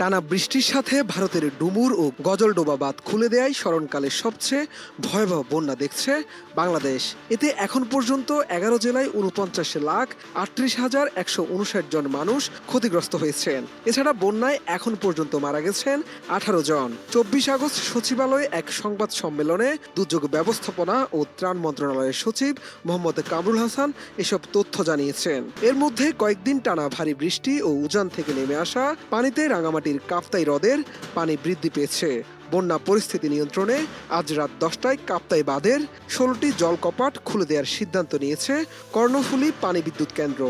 টানা বৃষ্টির সাথে ভারতের ডুমুর ও গজলডোবা বাঁধ খুলে দেয় স্মরণকালের সবচেয়ে ভয়াবহ বন্যা দেখছে বাংলাদেশ। এতে এখন পর্যন্ত এগারো জেলায় উনপঞ্চাশ লাখ আটত্রিশ হাজার একশো উনষাট জন মানুষ ক্ষতিগ্রস্ত হয়েছেন। এছাড়া বন্যায় এখন পর্যন্ত মারা গেছেন আঠারো জন। চব্বিশ আগস্ট সচিবালয়ে এক সংবাদ সম্মেলনে দুর্যোগ ব্যবস্থাপনা ও ত্রাণ মন্ত্রণালয়ের সচিব মোহাম্মদ কামরুল হাসান এসব তথ্য জানিয়েছেন। এর মধ্যে কয়েকদিন টানা ভারী বৃষ্টি ও উজান থেকে নেমে আসা পানিতে রাঙামাটির কাপ্তাই হ্রদের পানি বৃদ্ধি পেয়েছে। বন্যা পরিস্থিতি নিয়ন্ত্রণে আজ রাত দশটায় কাপ্তাই বাঁধের ষোলোটি জলকপাট খুলে দেওয়ার সিদ্ধান্ত নিয়েছে কর্ণফুলী পানি বিদ্যুৎ কেন্দ্র।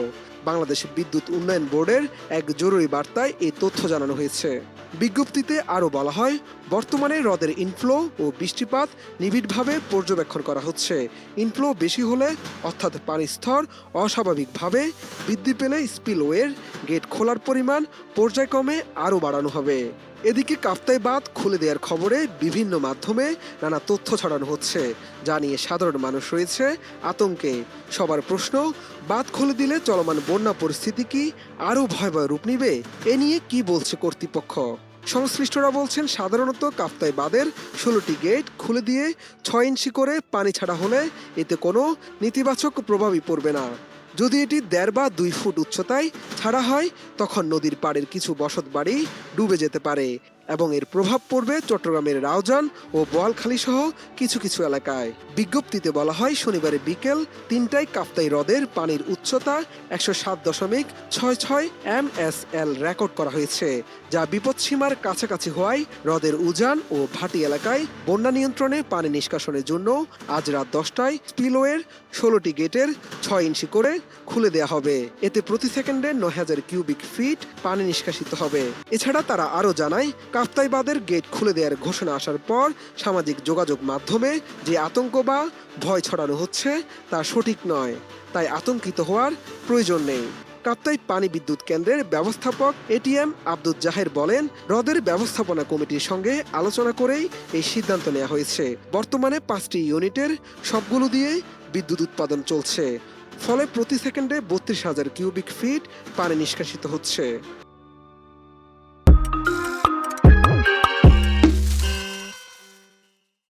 বাংলাদেশ বিদ্যুৎ উন্নয়ন বোর্ডের এক জরুরি বার্তায় এই তথ্য জানানো হয়েছে। বিজ্ঞপ্তিতে আরও বলা হয়, বর্তমানে হ্রদের ইনফ্লো ও বৃষ্টিপাত নিবিড়ভাবে পর্যবেক্ষণ করা হচ্ছে। ইনফ্লো বেশি হলে, অর্থাৎ পানির স্তর অস্বাভাবিকভাবে বৃদ্ধি পেলে স্পিলওয়ের গেট খোলার পরিমাণ পর্যায়ক্রমে আরও বাড়ানো হবে। এদিকে কাপ্তাই বাঁধ খুলে দেওয়ার খবরে বিভিন্ন মাধ্যমে নানা তথ্য ছড়ানো হচ্ছে। যা নিয়ে সাধারণ মানুষ রয়েছে আতঙ্কে। সবার প্রশ্ন, বাঁধ খুলে দিলে চলমান বন্যা পরিস্থিতি কি আরও ভয়াবহ রূপ নিবে? এ নিয়ে কি বলছে কর্তৃপক্ষ? সংশ্লিষ্টরা বলছেন, সাধারণত কাপ্তাই বাঁধের ষোলোটি গেট খুলে দিয়ে ছয় ইঞ্চি করে পানি ছাড়া হলে এতে কোনো নেতিবাচক প্রভাবই পড়বে না। যদি এটি দেড় বা দুই ফুট উচ্চতায় ছাড়া হয়, তখন নদীর পাড়ের কিছু বসত বাড়ি ডুবে যেতে পারে। এবং এর প্রভাব পড়বে চট্টগ্রামের রাউজান ও বোয়ালখালী সহ কিছু কিছু এলাকায়। বিজ্ঞপ্তিতে বলা হয়, শনিবারে বিকেল তিনটায় কাপ্তাই হ্রদের পানির উচ্চতা একশো সাত দশমিক ছয় ছয় এম এস এল রেকর্ড করা হয়েছে, যা বিপদসীমার কাছাকাছি হওয়ায় হ্রদের উজান ও ভাটি এলাকায় বন্যা নিয়ন্ত্রণে পানি নিষ্কাশনের জন্য আজ রাত দশটায় স্পিলওয়ের ষোলোটি গেটের ছয় ইঞ্চি করে খুলে দেয়া হবে। এতে প্রতি সেকেন্ডে নয় হাজার কিউবিক ফিট পানি নিষ্কাশিত হবে। এছাড়া তারা আরও জানায় কাপ্তাই বাঁধের গেট খুলে দেওয়ার ঘোষণা আসার পর সামাজিক যোগাযোগ মাধ্যমে যে আতঙ্ক বা ভয় ছড়ানো হচ্ছে, তা সঠিক নয়। তাই আতঙ্কিত হওয়ার প্রয়োজন নেই। কাপ্তাই পানি বিদ্যুৎ কেন্দ্রের ব্যবস্থাপক এটিএম আব্দুল জাহের বলেন, হ্রদের ব্যবস্থাপনা কমিটির সঙ্গে আলোচনা করেই এই সিদ্ধান্ত নেওয়া হয়েছে। বর্তমানে পাঁচটি ইউনিটের সবগুলো দিয়ে বিদ্যুৎ উৎপাদন চলছে। ফলে প্রতি সেকেন্ডে বত্রিশ হাজার কিউবিক ফিট পানি নিষ্কাশিত হচ্ছে।